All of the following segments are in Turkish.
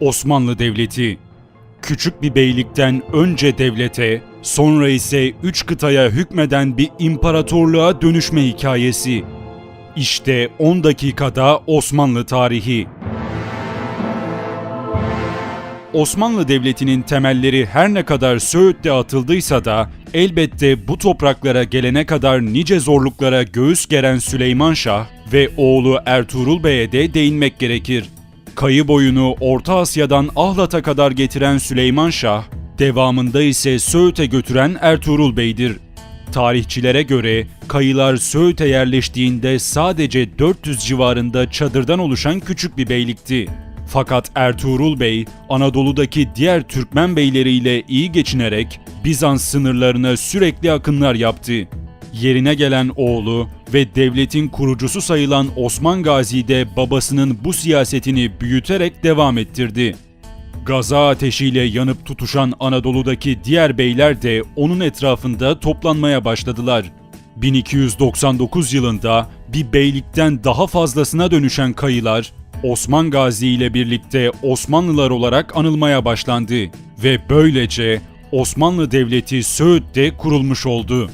Osmanlı Devleti. Küçük bir beylikten önce devlete, sonra ise üç kıtaya hükmeden bir imparatorluğa dönüşme hikayesi. İşte 10 dakikada Osmanlı tarihi. Osmanlı Devleti'nin temelleri her ne kadar Söğüt'te atıldıysa da elbette bu topraklara gelene kadar nice zorluklara göğüs geren Süleyman Şah ve oğlu Ertuğrul Bey'e de değinmek gerekir. Kayı boyunu Orta Asya'dan Ahlat'a kadar getiren Süleyman Şah, devamında ise Söğüt'e götüren Ertuğrul Bey'dir. Tarihçilere göre kayılar Söğüt'e yerleştiğinde sadece 400 civarında çadırdan oluşan küçük bir beylikti. Fakat Ertuğrul Bey, Anadolu'daki diğer Türkmen beyleriyle iyi geçinerek Bizans sınırlarına sürekli akınlar yaptı. Yerine gelen oğlu ve devletin kurucusu sayılan Osman Gazi de babasının bu siyasetini büyüterek devam ettirdi. Gaza ateşiyle yanıp tutuşan Anadolu'daki diğer beyler de onun etrafında toplanmaya başladılar. 1299 yılında bir beylikten daha fazlasına dönüşen kayılar Osman Gazi ile birlikte Osmanlılar olarak anılmaya başlandı ve böylece Osmanlı Devleti Söğüt'te kurulmuş oldu.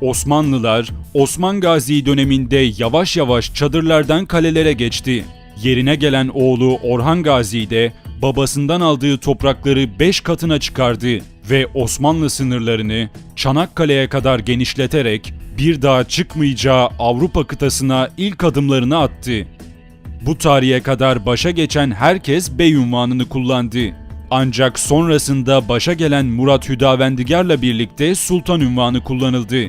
Osmanlılar Osman Gazi döneminde yavaş yavaş çadırlardan kalelere geçti. Yerine gelen oğlu Orhan Gazi de babasından aldığı toprakları 5 katına çıkardı ve Osmanlı sınırlarını Çanakkale'ye kadar genişleterek bir daha çıkmayacağı Avrupa kıtasına ilk adımlarını attı. Bu tarihe kadar başa geçen herkes bey unvanını kullandı. Ancak sonrasında başa gelen Murat Hüdavendigar'la birlikte sultan unvanı kullanıldı.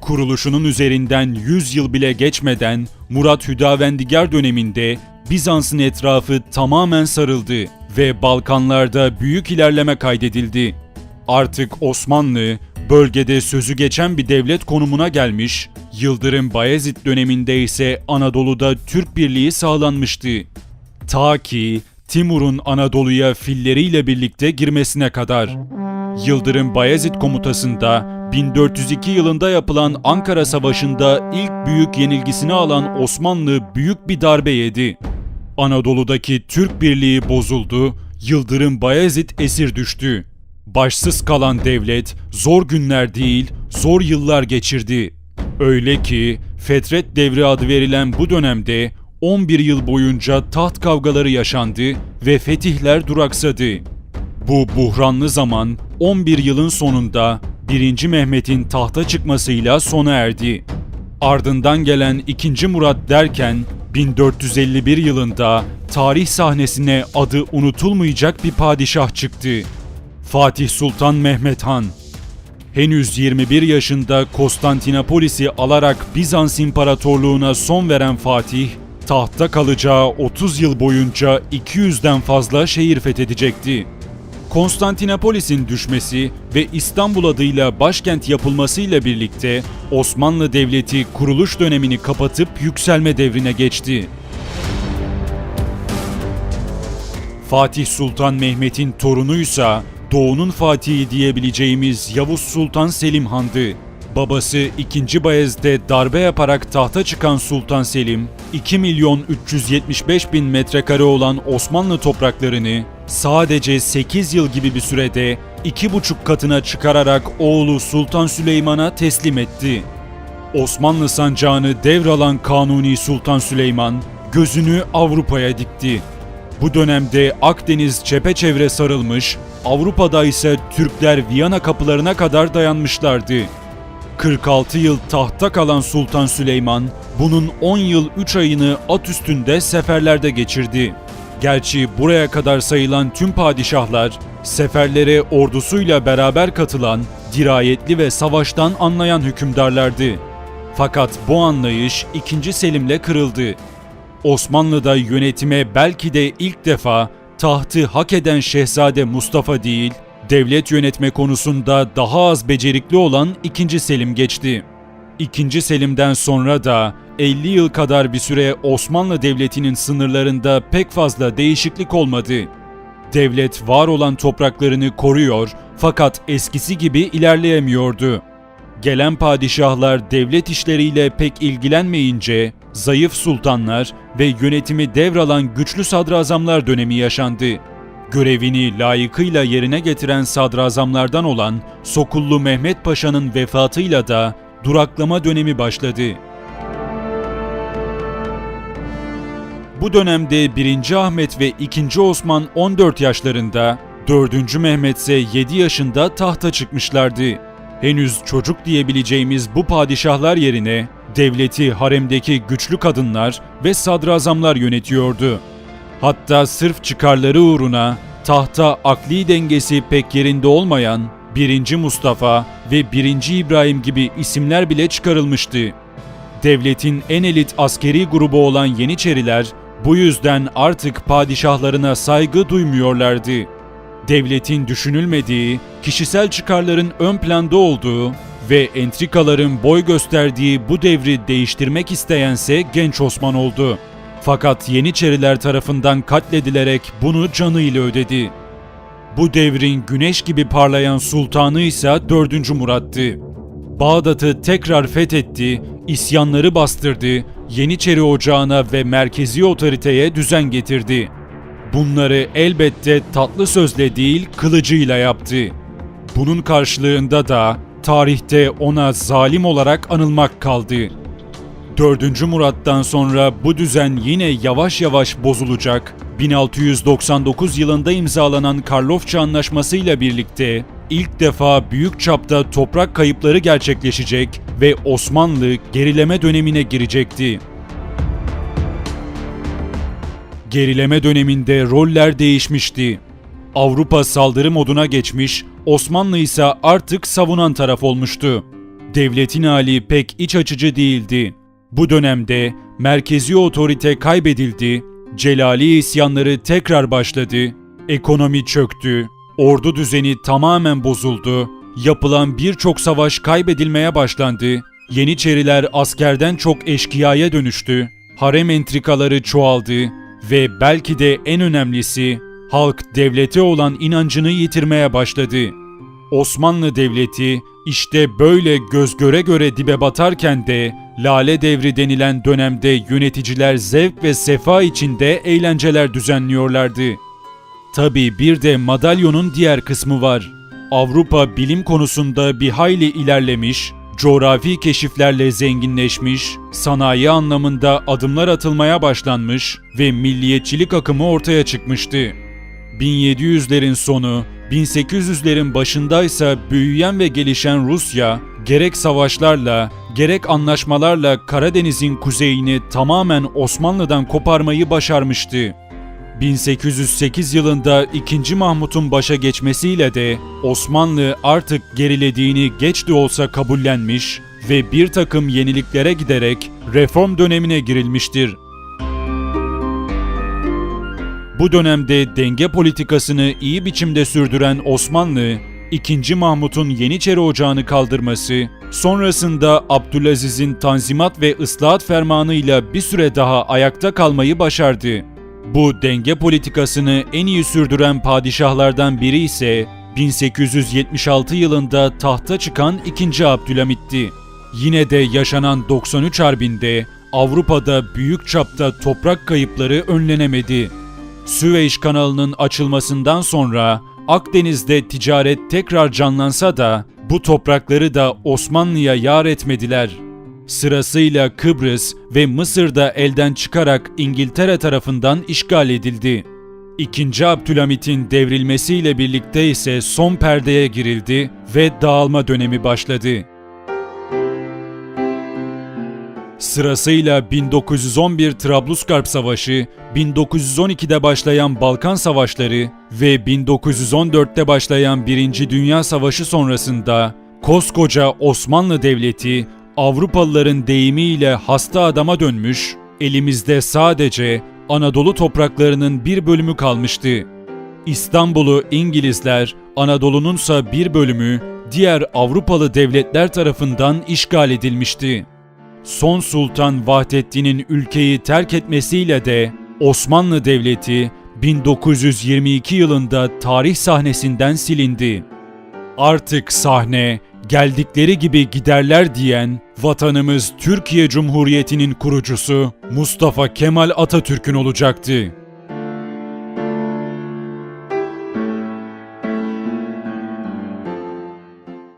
Kuruluşunun üzerinden 100 yıl bile geçmeden Murat Hüdavendigar döneminde Bizans'ın etrafı tamamen sarıldı ve Balkanlarda büyük ilerleme kaydedildi. Artık Osmanlı bölgede sözü geçen bir devlet konumuna gelmiş, Yıldırım Bayezid döneminde ise Anadolu'da Türk birliği sağlanmıştı. Ta ki Timur'un Anadolu'ya filleriyle birlikte girmesine kadar. Yıldırım Bayezid komutasında 1402 yılında yapılan Ankara Savaşı'nda ilk büyük yenilgisini alan Osmanlı büyük bir darbe yedi. Anadolu'daki Türk birliği bozuldu, Yıldırım Bayezid esir düştü. Başsız kalan devlet zor günler değil, zor yıllar geçirdi. Öyle ki Fetret Devri adı verilen bu dönemde 11 yıl boyunca taht kavgaları yaşandı ve fetihler duraksadı. Bu buhranlı zaman 11 yılın sonunda 1. Mehmet'in tahta çıkmasıyla sona erdi. Ardından gelen 2. Murat derken 1451 yılında tarih sahnesine adı unutulmayacak bir padişah çıktı. Fatih Sultan Mehmet Han. Henüz 21 yaşında Konstantinopolis'i alarak Bizans İmparatorluğu'na son veren Fatih, tahtta kalacağı 30 yıl boyunca 200'den fazla şehir fethedecekti. Konstantinopolis'in düşmesi ve İstanbul adıyla başkent yapılmasıyla birlikte Osmanlı Devleti kuruluş dönemini kapatıp yükselme devrine geçti. Fatih Sultan Mehmet'in torunuysa Doğu'nun Fatihi diyebileceğimiz Yavuz Sultan Selim Han'dı. Babası 2. Bayez'de darbe yaparak tahta çıkan Sultan Selim, 2 milyon 375 bin metrekare olan Osmanlı topraklarını sadece 8 yıl gibi bir sürede 2,5 katına çıkararak oğlu Sultan Süleyman'a teslim etti. Osmanlı sancağını devralan Kanuni Sultan Süleyman gözünü Avrupa'ya dikti. Bu dönemde Akdeniz çepeçevre sarılmış, Avrupa'da ise Türkler Viyana kapılarına kadar dayanmışlardı. 46 yıl tahta kalan Sultan Süleyman, bunun 10 yıl 3 ayını at üstünde seferlerde geçirdi. Gerçi buraya kadar sayılan tüm padişahlar, seferlere ordusuyla beraber katılan, dirayetli ve savaştan anlayan hükümdarlardı. Fakat bu anlayış 2. Selim'le kırıldı. Osmanlı'da yönetime belki de ilk defa tahtı hak eden Şehzade Mustafa değil, devlet yönetme konusunda daha az becerikli olan 2. Selim geçti. 2. Selim'den sonra da 50 yıl kadar bir süre Osmanlı Devleti'nin sınırlarında pek fazla değişiklik olmadı. Devlet var olan topraklarını koruyor fakat eskisi gibi ilerleyemiyordu. Gelen padişahlar devlet işleriyle pek ilgilenmeyince zayıf sultanlar ve yönetimi devralan güçlü sadrazamlar dönemi yaşandı. Görevini layıkıyla yerine getiren sadrazamlardan olan Sokullu Mehmet Paşa'nın vefatıyla da duraklama dönemi başladı. Bu dönemde 1. Ahmet ve 2. Osman 14 yaşlarında, 4. Mehmet ise 7 yaşında tahta çıkmışlardı. Henüz çocuk diyebileceğimiz bu padişahlar yerine devleti haremdeki güçlü kadınlar ve sadrazamlar yönetiyordu. Hatta sırf çıkarları uğruna tahta akli dengesi pek yerinde olmayan 1. Mustafa ve 1. İbrahim gibi isimler bile çıkarılmıştı. Devletin en elit askeri grubu olan Yeniçeriler bu yüzden artık padişahlarına saygı duymuyorlardı. Devletin düşünülmediği, kişisel çıkarların ön planda olduğu ve entrikaların boy gösterdiği bu devri değiştirmek isteyense genç Osman oldu. Fakat Yeniçeriler tarafından katledilerek bunu canıyla ödedi. Bu devrin güneş gibi parlayan sultanı ise 4. Murat'tı. Bağdat'ı tekrar fethetti, isyanları bastırdı, Yeniçeri Ocağı'na ve merkezi otoriteye düzen getirdi. Bunları elbette tatlı sözle değil kılıcıyla yaptı. Bunun karşılığında da tarihte ona zalim olarak anılmak kaldı. 4. Murat'tan sonra bu düzen yine yavaş yavaş bozulacak. 1699 yılında imzalanan Karlofça Anlaşması ile birlikte ilk defa büyük çapta toprak kayıpları gerçekleşecek ve Osmanlı gerileme dönemine girecekti. Gerileme döneminde roller değişmişti. Avrupa saldırı moduna geçmiş, Osmanlı ise artık savunan taraf olmuştu. Devletin hali pek iç açıcı değildi. Bu dönemde merkezi otorite kaybedildi, Celali isyanları tekrar başladı, ekonomi çöktü, ordu düzeni tamamen bozuldu, yapılan birçok savaş kaybedilmeye başlandı, Yeniçeriler askerden çok eşkıyaya dönüştü, harem entrikaları çoğaldı ve belki de en önemlisi halk devlete olan inancını yitirmeye başladı. Osmanlı Devleti işte böyle göz göre göre dibe batarken de Lale Devri denilen dönemde yöneticiler zevk ve sefa içinde eğlenceler düzenliyorlardı. Tabi bir de madalyonun diğer kısmı var. Avrupa bilim konusunda bir hayli ilerlemiş, coğrafi keşiflerle zenginleşmiş, sanayi anlamında adımlar atılmaya başlanmış ve milliyetçilik akımı ortaya çıkmıştı. 1700'lerin sonu, 1800'lerin başındaysa büyüyen ve gelişen Rusya, gerek savaşlarla, gerek anlaşmalarla Karadeniz'in kuzeyini tamamen Osmanlı'dan koparmayı başarmıştı. 1808 yılında 2. Mahmut'un başa geçmesiyle de Osmanlı artık gerilediğini geç de olsa kabullenmiş ve bir takım yeniliklere giderek reform dönemine girilmiştir. Bu dönemde denge politikasını iyi biçimde sürdüren Osmanlı, 2. Mahmut'un Yeniçeri Ocağı'nı kaldırması, sonrasında Abdülaziz'in Tanzimat ve Islahat Fermanı'yla bir süre daha ayakta kalmayı başardı. Bu denge politikasını en iyi sürdüren padişahlardan biri ise 1876 yılında tahta çıkan 2. Abdülhamit'ti. Yine de yaşanan 93 Harbi'nde Avrupa'da büyük çapta toprak kayıpları önlenemedi. Süveyş kanalının açılmasından sonra Akdeniz'de ticaret tekrar canlansa da bu toprakları da Osmanlı'ya yar etmediler. Sırasıyla Kıbrıs ve Mısır'da elden çıkarak İngiltere tarafından işgal edildi. İkinci Abdülhamit'in devrilmesiyle birlikte ise son perdeye girildi ve dağılma dönemi başladı. Sırasıyla 1911 Trablusgarp Savaşı, 1912'de başlayan Balkan Savaşları ve 1914'te başlayan Birinci Dünya Savaşı sonrasında koskoca Osmanlı Devleti Avrupalıların deyimiyle hasta adama dönmüş, elimizde sadece Anadolu topraklarının bir bölümü kalmıştı. İstanbul'u İngilizler, Anadolu'nunsa bir bölümü diğer Avrupalı devletler tarafından işgal edilmişti. Son Sultan Vahdettin'in ülkeyi terk etmesiyle de Osmanlı Devleti 1922 yılında tarih sahnesinden silindi. Artık sahne geldikleri gibi giderler diyen vatanımız Türkiye Cumhuriyeti'nin kurucusu Mustafa Kemal Atatürk'ün olacaktı.